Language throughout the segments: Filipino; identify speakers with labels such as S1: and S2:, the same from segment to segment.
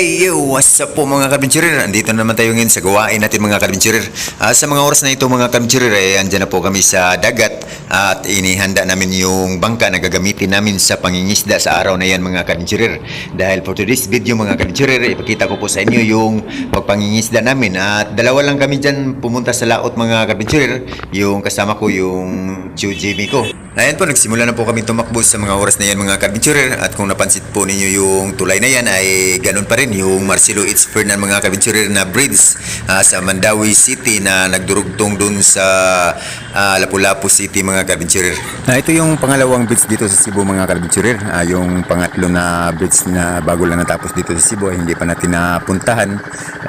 S1: Hey yo, what's up po mga kadventurer? Andito na naman tayo ngayon sa gawain natin mga kadventurer. Ah, sa mga oras na ito mga kadventurer, eh, andyan na po kami sa dagat at inihanda namin yung bangka na gagamitin namin sa pangingisda sa araw na yan mga kadventurer. Dahil for today's video mga kadventurer, ipakita ko po sa inyo yung pagpangingisda namin. At dalawa lang kami dyan pumunta sa laot mga kadventurer. Yung kasama ko yung Chu Jimmy ko. Ayan po, nagsimula na po kami tumakbo sa mga oras na yan mga kadventurer. At kung napansin po ninyo yung tulay na yan ay ganun pa rin yung Marcelo H. Fernan mga kadventurer na bridge ah, sa Mandawi City na nagdurugtong dun sa ah, Lapu-Lapu City mga kadventurer. Ah, ito yung pangalawang bridge dito sa Cebu mga kadventurer. Ah, yung pangatlo na bridge na bago lang natapos dito sa Cebu hindi pa natin napuntahan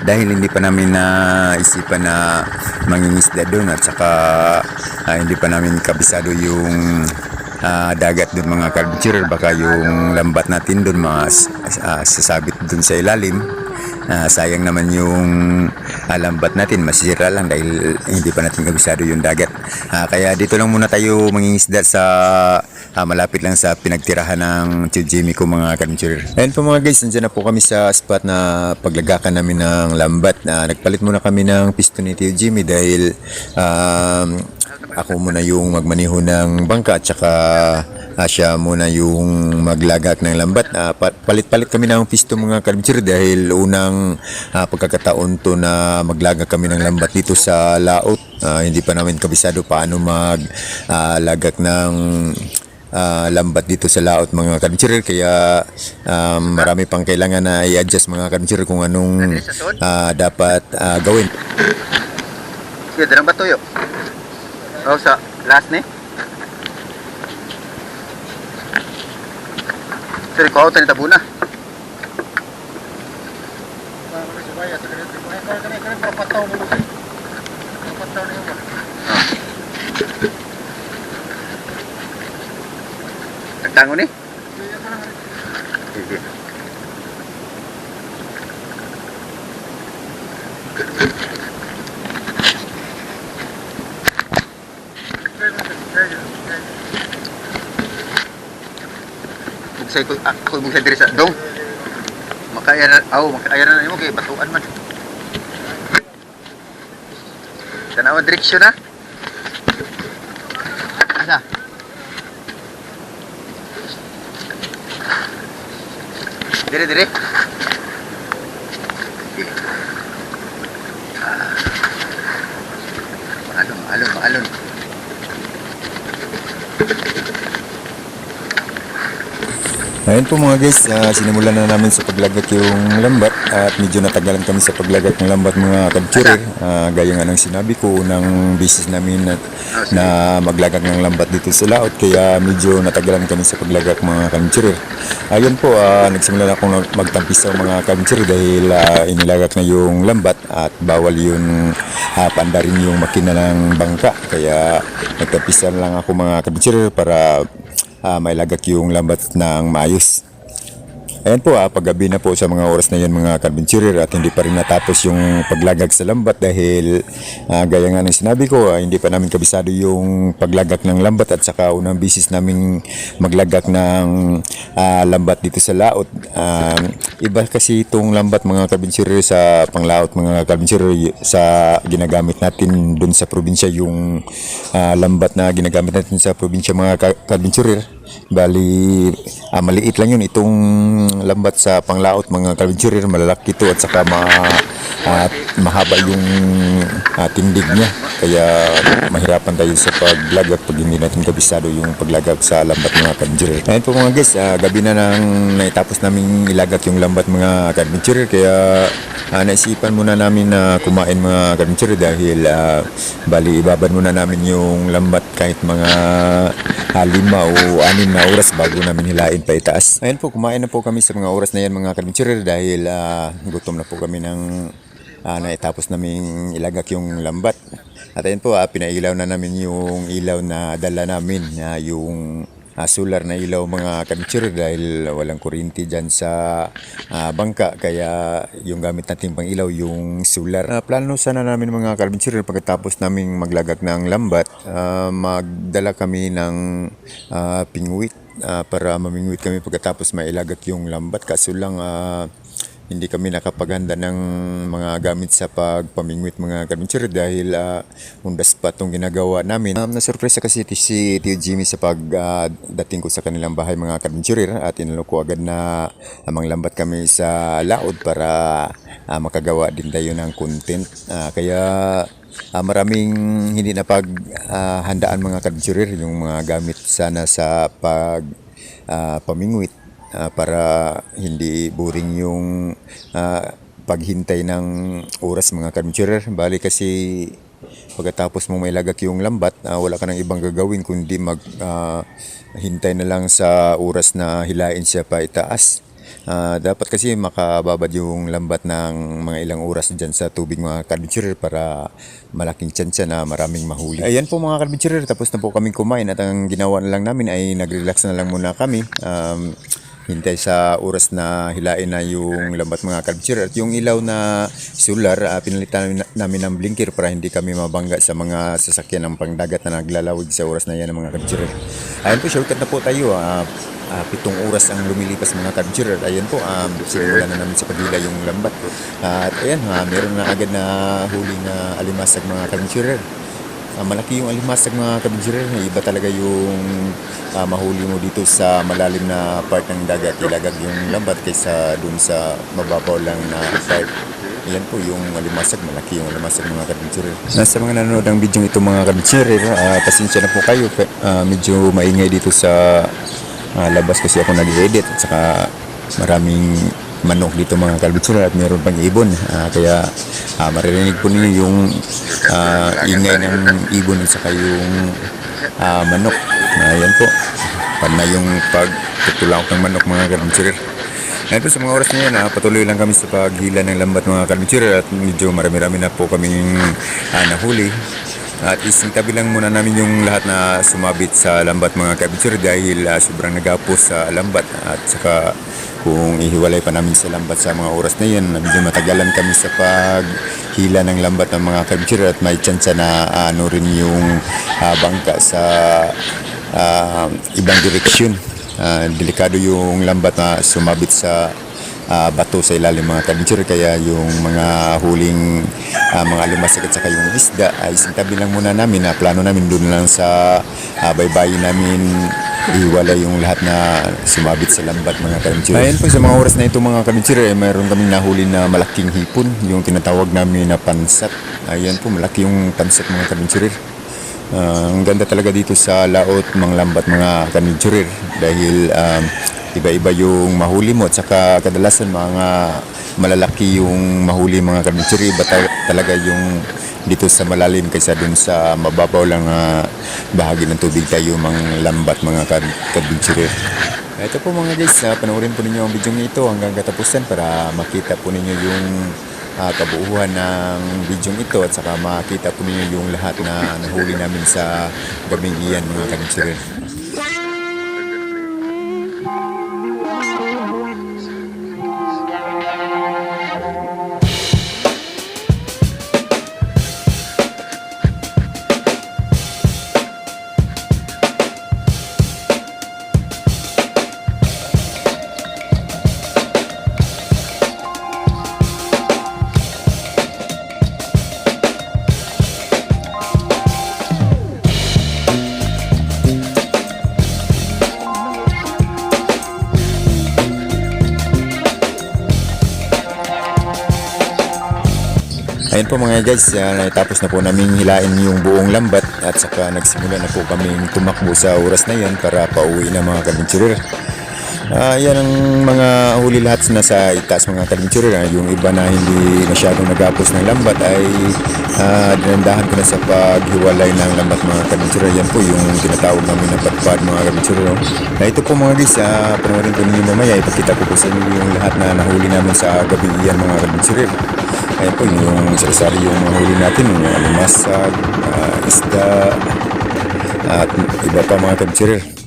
S1: dahil hindi pa namin naisipan na mangingisda doon at saka ah, hindi pa namin kabisado yung ah, dagat doon mga kadventurer baka yung lambat natin doon mga ah, sasabit doon sa ilalim Ah, sayang naman yung ah, lambat natin masisira lang dahil hindi pa natin kabisado yung dagat. Ah, kaya dito lang muna tayo mangingisda sa ah, malapit lang sa pinagtirahan ng Tio Jimmy ko mga kadventurer ayun po mga guys nandiyan na po kami sa spot na paglagakan namin ng lambat. Na nagpalit muna kami ng piston ni Tio Jimmy dahil um, ako muna yung magmaniho ng bangka at saka ah, siya muna yung maglagak ng lambat. Ah, pa- palit-palit kami ng pisto mga kadventure dahil unang ah, pagkakataon to na maglagak kami ng lambat dito sa laot. Ah, hindi pa namin kabisado paano maglagak ng ah, lambat dito sa laot mga kadventure kaya um, marami pang kailangan na i-adjust mga kadventure kung anong ah, dapat ah, gawin.
S2: Sige, darang ba tuyo? Oh, sa last ni? Sir, ko auto ni tabuna. Tagtango ni? Sige. Bugsay ko, ako bugsay diri sa dong. Makaya na, aw, makaya na nimo kay batuan man. Tanawa direksyon na. Asa? Dire dire. Sige. Ah. Maalon, maalon, maalon.
S1: Ayun po mga guys, ah, sinimulan na namin sa paglagak yung lambat at medyo natagalan kami sa paglagak ng lambat mga kabtsure. Ah, gaya nga ng sinabi ko ng business namin na, na maglagak ng lambat dito sa laot kaya medyo natagalan kami sa paglagak mga kabtsure. Ayun po, ah, nagsimula na akong magtampisaw mga kabtsure dahil ah, inilagak na yung lambat at bawal yung ah, pandarin yung makina ng bangka kaya nagtampisa lang ako mga kabtsure para ah, mailagak yung lambat ng maayos. Ayan po, ah, paggabi na po sa mga oras na yan mga carbenturer at hindi pa rin natapos yung paglagak sa lambat dahil ah, gaya nga ng sinabi ko, ah, hindi pa namin kabisado yung paglagak ng lambat at saka unang bisis namin maglagak ng ah, lambat dito sa laot. Ah, iba kasi itong lambat mga carbenturer sa panglaot mga carbenturer sa ginagamit natin dun sa probinsya yung ah, lambat na ginagamit natin sa probinsya mga carbenturer. Bali, ah, maliit lang yun. Itong lambat sa panglaot mga carbenturer malalaki to at saka ma, at mahaba yung ah, tindig niya. Kaya mahirapan tayo sa paglagak pag hindi natin kabisado yung paglagak sa lambat mga carbenturer ayun po mga guys ah, gabi na nang naitapos namin ilagak yung lambat mga carbenturer kaya ah, naisipan muna namin na kumain mga carbenturer dahil ah, bali ibaban muna namin yung lambat kahit mga ah, lima o anim na oras bago namin hilain pa itaas. Ayun po, kumain na po kami sa mga oras na yan mga kadventurer dahil ah, gutom na po kami ng ah, naitapos namin ilagak yung lambat. At ayun po, ah, pinailaw na namin yung ilaw na dala namin, na yung ah, solar na ilaw mga kadventurer dahil walang kuryente dyan sa ah, bangka kaya yung gamit natin pang ilaw yung solar. Ah, plano sana namin mga kadventurer pagkatapos naming maglagak ng lambat, ah, magdala kami ng ah, pingwit ah, para mamingwit kami pagkatapos mailagak yung lambat. Kaso lang ah, hindi kami nakapaghanda ng mga gamit sa pagpamingwit mga kadventure dahil uh, undas pa itong ginagawa namin. Um, nasurpresa kasi si Tio Jimmy sa pagdating ko sa kanilang bahay mga kadventure at inalo ko agad na amang lambat kami sa laod para ah, makagawa din tayo ng content. Ah, kaya Ah, maraming hindi na paghandaan mga kadventurer yung mga gamit sana sa pag ah, pamingwit ah, para hindi boring yung ah, paghintay ng oras mga kadventurer. Bali kasi pagkatapos mong mailagak yung lambat, ah, wala ka nang ibang gagawin kundi mag ah, hintay na lang sa oras na hilain siya pa itaas. Ah, dapat kasi makababad yung lambat ng mga ilang oras dyan sa tubig mga kadventurer para malaking tsansya na maraming mahuli. Ayan po mga kadventurer, tapos na po kaming kumain at ang ginawa na lang namin ay nag-relax na lang muna kami. Um, hintay sa oras na hilain na yung lambat mga kadventurer at yung ilaw na solar ah, pinalitan namin, namin ng blinker para hindi kami mabangga sa mga sasakyan ng pangdagat na naglalawig sa oras na yan ng mga kadventurer. Ayan po, shortcut na po tayo. ah ah, pitong oras ang lumilipas mga kadventurer. Ayan po, um, simulan na namin sa pagdila yung lambat. Ah, at ayan, ha, meron na agad na huli na alimasag mga kadventurer. Ah, malaki yung alimasag mga kadventurer. Iba talaga yung ah, mahuli mo dito sa malalim na part ng dagat. Ilagag yung lambat kaysa dun sa mababaw lang na part. Ayan po yung alimasag, malaki yung alimasag mga kadventurer. Nasa mga nanonood ng video ito mga kadventurer, ah, pasensya na po kayo. Ah, medyo maingay dito sa Ah, labas kasi ako nag-edit at saka maraming manok dito mga kalbitsura at meron pang ibon. Ah, kaya ah, maririnig po ninyo yung ah, ingay ng ibon at saka yung ah, manok. Ayan po. Na yung pagtutulak ng manok mga kalbitsura. Ngayon po sa mga oras na yan, ah, patuloy lang kami sa paghila ng lambat mga kalbitsura at medyo marami-rami na po kaming ah, nahuli. At isingtabi lang muna namin yung lahat na sumabit sa lambat mga kabitsure dahil ah, sobrang nagapos sa lambat at saka kung ihiwalay pa namin sa lambat sa mga oras na yun, medyo matagalan kami sa paghila ng lambat ng mga kabitsure at may tsansa na ah, ano rin yung ah, bangka sa ah, ibang direksyon. Ah, delikado yung lambat na sumabit sa ah, bato sa ilalim mga kadventure kaya yung mga huling ah, mga lumasag at saka yung isda ay sintabi lang muna namin na plano namin doon lang sa uh, baybayin namin iwala yung lahat na sumabit sa lambat mga kadventure Ayan po sa mga oras na ito mga kadventure eh, mayroon kaming nahuli na malaking hipon yung tinatawag namin na pansat. Ayan po malaki yung pansat mga kadventure Ah, ang ganda talaga dito sa laot mga lambat mga kadventure dahil um, iba-iba yung mahuli mo at saka kadalasan mga malalaki yung mahuli mga kadventure iba ta- talaga yung dito sa malalim kaysa dun sa mababaw lang na bahagi ng tubig tayo mga lambat mga kadventure ito po mga guys, ah, panoorin po ninyo ang video ito hanggang katapusan para makita po ninyo yung ah, kabuuan ng video ito at saka makita po ninyo yung lahat na nahuli namin sa gabing iyan mga kadventure po mga guys, uh, natapos na po namin hilain yung buong lambat at saka nagsimula na po kaming tumakbo sa oras na yan para pauwi na mga kadventurer. Ah, yan ang mga huli lahat na sa itaas mga ah. yung iba na hindi masyadong nagapos ng lambat ay uh, dinandahan ko na sa paghiwalay ng lambat mga kadventurer. Yan po yung tinatawag namin na patpad mga kadventurer. No? Na ito po mga guys, uh, panoorin ko ninyo mamaya. Ipakita ko po sa inyo yung lahat na nahuli namin sa gabi iyan mga kadventurer. Ayan po yung sari-sari yung huli natin, yung alimasag, ah, isda, at iba pa mga kadventurer.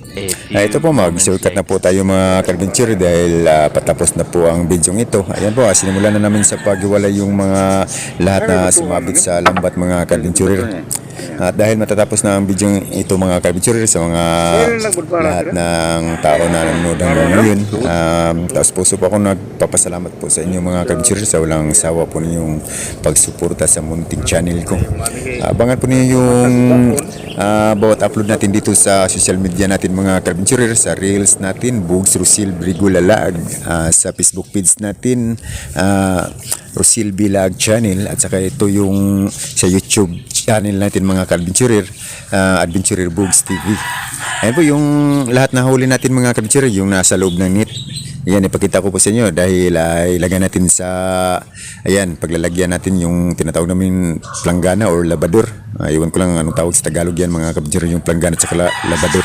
S1: Ah, ito po mag-shortcut na po tayo mga kadventure dahil ah, patapos na po ang video ito. Ayan po, ah, sinimulan na namin sa paghiwalay yung mga lahat na sumabit sa lambat mga kadventurer. At dahil matatapos na ang video ito mga kabitsuri sa mga lahat ng tao na nanonood hanggang ngayon. Um, taos puso po ako nagpapasalamat po sa inyo mga kabitsuri sa walang sawa po ninyong pagsuporta sa munting channel ko. Abangan po ninyo yung ah, bawat upload natin dito sa social media natin mga kabitsuri sa reels natin, Bugs Rusil Brigulalag, ah, sa Facebook page natin, ah, Rosil Bilag channel at saka ito yung sa YouTube channel natin mga ka-adventurer uh, Adventurer Bugs TV ayan po yung lahat na huli natin mga ka-adventurer yung nasa loob ng net Ayan, ipakita ko po sa inyo dahil ay ilagay natin sa, ayan, paglalagyan natin yung tinatawag namin planggana or labador. Uh, iwan ko lang anong tawag sa Tagalog yan mga kabinsyur, yung planggana at saka la- labador.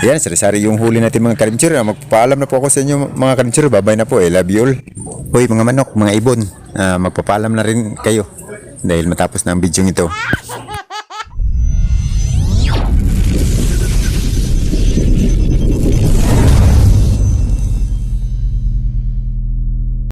S1: Ayan, sari-sari yung huli natin mga kabinsyur. Magpapaalam na po ako sa inyo mga kabinsyur. Babay na po, eh, love you all. Hoy mga manok, mga ibon, ah, magpapaalam na rin kayo dahil matapos na ang video ito.